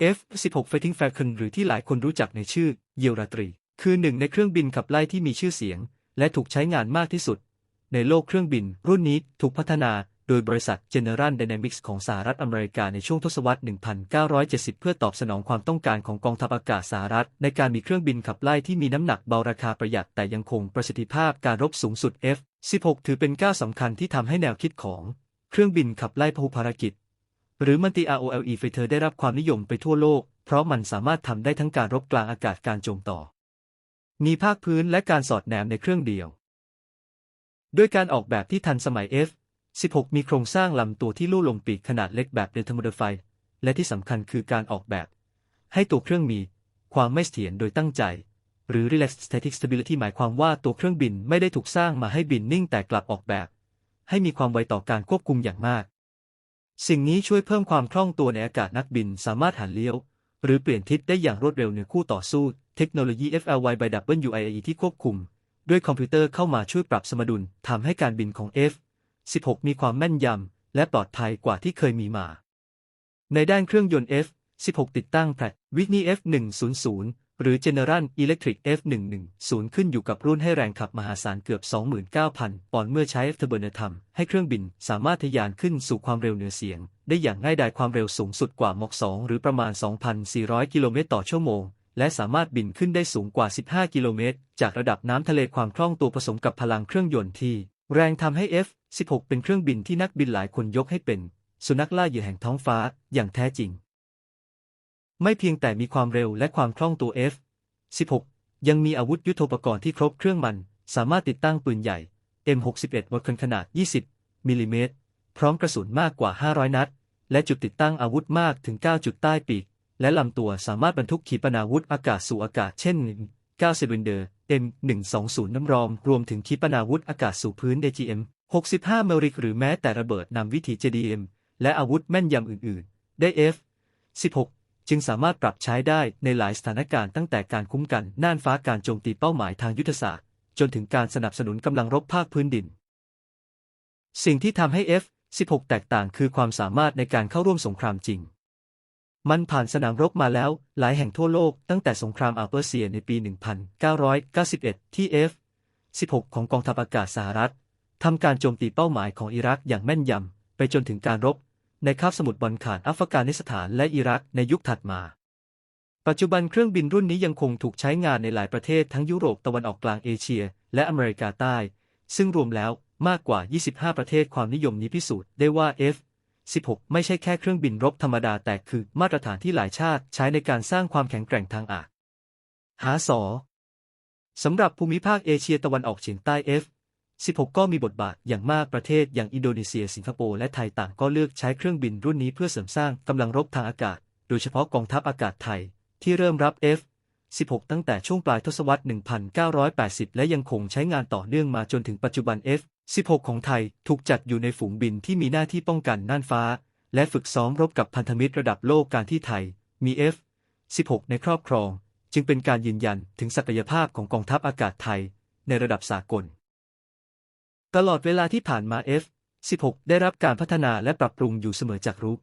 F-16 Fighting Falcon หรือที่หลายคนรู้จักในชื่อเยียวราตรี คือหนึ่งในเครื่องบินขับไล่ที่มีชื่อเสียง และถูกใช้งานมากที่สุด ในโลกเครื่องบิน รุ่นนี้ถูกพัฒนาโดยบริษัท General Dynamics ของสหรัฐอเมริกาในช่วงทศวรรษ 1970 เพื่อตอบสนองความต้องการของกองทัพอากาศสหรัฐ ในการมีเครื่องบินขับไล่ที่มีน้ำหนักเบาราคาประหยัดแต่ยังคงประสิทธิภาพการรบสูงสุด F-16 ถือเป็นก้าวสำคัญที่ทำให้แนวคิดของ เครื่องบินขับไล่พหุภารกิจ หรือมันติ ROLE Fighter ได้รับความนิยมไปทั่วโลก เพราะมันสามารถทำได้ทั้งการรบกลางอากาศการโจมต่อ มีภาคพื้นและการสอดแนมในเครื่องเดียว ด้วยการออกแบบที่ทันสมัย F 16 มีโครงสร้างลำตัวที่ลู่ลงปีกขนาดเล็กแบบเดลทามดไฟ และที่สำคัญคือการออกแบบ ให้ตัวเครื่องมี ความไม่เสถียรโดยตั้งใจ หรือ relaxed static stability หมายความว่าตัวเครื่องบินไม่ได้ถูกสร้างมาให้บินนิ่งแต่กลับออกแบบ ให้มีความไวต่อการควบคุมอย่างมาก สิ่งนี้ช่วยเพิ่มความคล่องตัวในอากาศนักบินสามารถหันเลี้ยว หรือเปลี่ยนทิศได้อย่างรวดเร็วเหนือคู่ต่อสู้ เทคโนโลยี FLY by WIAE ที่ควบคุม ด้วยคอมพิวเตอร์เข้ามาช่วยปรับสมดุลทำให้การบินของ F 16 มีความแม่นยำและปลอดภัยกว่าที่เคยมีมา ในด้านเครื่องยนต์ F 16 ติดตั้งแพทวิทนี F 100 หรือ General Electric F 110 ขึ้นอยู่กับรุ่นให้แรงขับมหาศาลเกือบ 29,000 ปอนด์เมื่อใช้เทอร์โบเนทำให้เครื่องบินสามารถทะยานขึ้นสู่ความเร็วเหนือเสียง ได้อย่างง่ายดายความเร็วสูงสุดกว่า Mach 2 หรือประมาณ 2,400 กิโลเมตรต่อชั่วโมง และสามารถบินขึ้นได้สูงกว่า 15 กิโลเมตร จากระดับน้ำทะเลความคล่องตัวผสมกับพลังเครื่องยนต์ที่ แรงทำให้ F 16 เป็นเครื่องบินที่นักบินหลายคนยกให้เป็น สุนัขล่าเหยื่อแห่งท้องฟ้าอย่างแท้จริง ไม่เพียงแต่มีความเร็วและความคล่องตัว F 16 ยังมีอาวุธยุทโธปกรณ์ที่ครบเครื่องมัน สามารถติดตั้งปืนใหญ่ M61 บนขนาด 20มิลลิเมตรพร้อมกระสุนมากกว่า 500 นัด และจุดติดตั้งอาวุธมากถึง 9 จุดใต้ปีก และลำตัวสามารถบรรทุกขีปนาวุธอากาศสู่อากาศเช่น9เซเวนเดอร์ M120 น้ำรอม รวมถึงขีปนาวุธอากาศสู่พื้น DGM 65เมริกหรือแม้แต่ระเบิดนำวิถี JDM และอาวุธแม่นยำอื่น ๆ ได้ F 16 จึงสามารถปรับใช้ได้ในหลายสถานการณ์ตั้งแต่การคุ้มกันน่านฟ้าการโจมตีเป้าหมายทางยุทธศาสตร์ จนถึงการสนับสนุนกำลังรบภาคพื้นดิน สิ่งที่ทำให้ F 16 แตกต่างคือความสามารถในการเข้าร่วมสงครามจริง มันผ่านสนามรบมาแล้วหลายแห่งทั่วโลกตั้งแต่สงครามอัลเปอร์เซียในปี 1991 ที่ F 16 ของกองทัพอากาศสหรัฐทำการโจมตีเป้าหมายของอิรักอย่างแม่นยำไปจนถึงการรบ ในคาบสมุทรบอลข่านอัฟกานิสถานและอิรักในยุคถัดมา ปัจจุบันเครื่องบินรุ่นนี้ยังคงถูกใช้งานในหลายประเทศทั้งยุโรปตะวันออกกลางเอเชีย และอเมริกาใต้ ซึ่งรวมแล้วมากกว่า 25 ประเทศความนิยมนี้พิสูจน์ได้ว่า F 16 ไม่ใช่แค่เครื่องบินรบธรรมดาแต่คือมาตรฐานที่หลายชาติใช้ในการสร้างความแข็งแกร่งทางอากาศหาสอสำหรับภูมิภาคเอเชียตะวันออกเฉียงใต้ F 16 ก็มีบทบาทอย่างมากประเทศอย่างอินโดนีเซีย สิงคโปร์และไทยต่างก็เลือกใช้เครื่องบินรุ่นนี้เพื่อเสริมสร้างกำลังรบทางอากาศ โดยเฉพาะกองทัพอากาศไทย ที่เริ่มรับ F 16 ตั้งแต่ช่วงปลายทศวรรษ 1980 และยังคงใช้งานต่อเนื่องมาจนถึงปัจจุบัน F 16 ของไทยถูกจัดอยู่ในฝูงบินที่มีหน้าที่ป้องกันน่านฟ้า และฝึกซ้อมรบกับพันธมิตรระดับโลกการที่ไทย มี F 16 ในครอบครอง จึงเป็นการยืนยันถึงศักยภาพของกองทัพอากาศไทย ในระดับสากล ตลอดเวลาที่ผ่านมา F 16 ได้รับการพัฒนาและปรับปรุงอยู่เสมอจากรูป